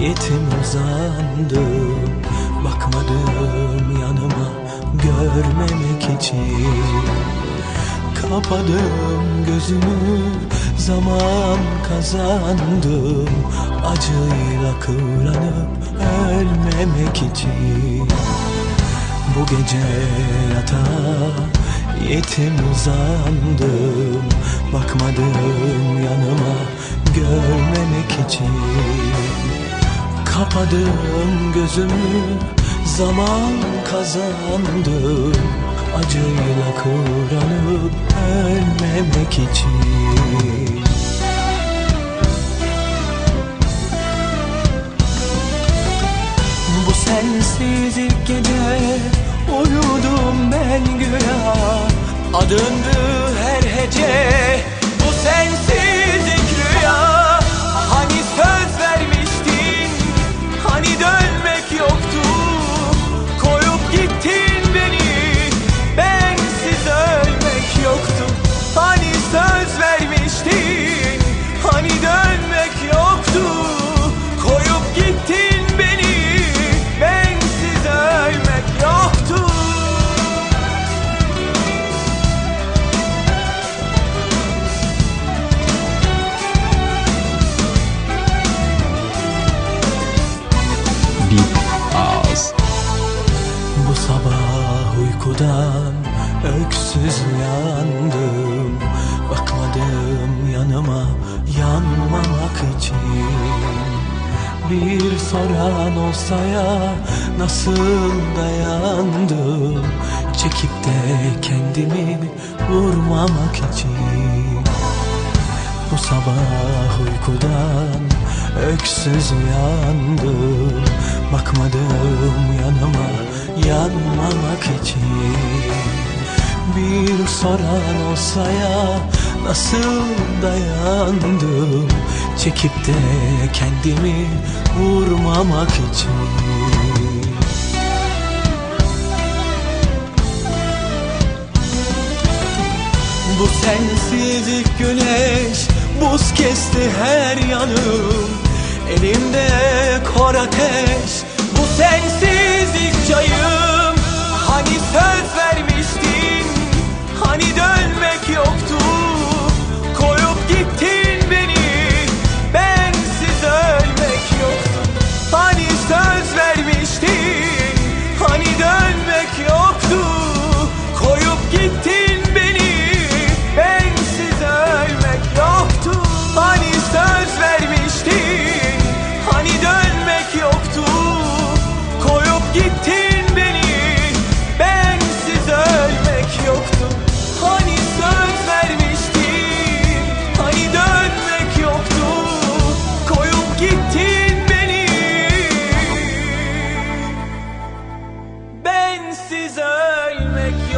yetim uzandım Bakmadım yanıma görmemek için. Kapadım gözümü zaman kazandım Acıyla kıvranıp ölmemek için. Bu gece yatağa yetim uzandım Bakmadım yanıma görmemek için Kapadım gözümü zaman kazandım Acıyla kıvranıp ölmemek için. Bu sensizlik gece uyudum ben güya. Adındı her hece. Bu sensizlik uykudan öksüz uyandım Bakmadım yanıma yanmamak için. Bir soran olsa ya nasıl dayandım Çekip de kendimi vurmamak için. Bu sabah uykudan öksüz uyandım Bakmadım yanıma yanmamak için Bir soran olsa ya nasıl dayandım? Çekip de kendimi vurmamak için. Bu sensizlik güneş buz kesti her yanım. Elimde kor ateş sensizlik çayım sensiz ölmek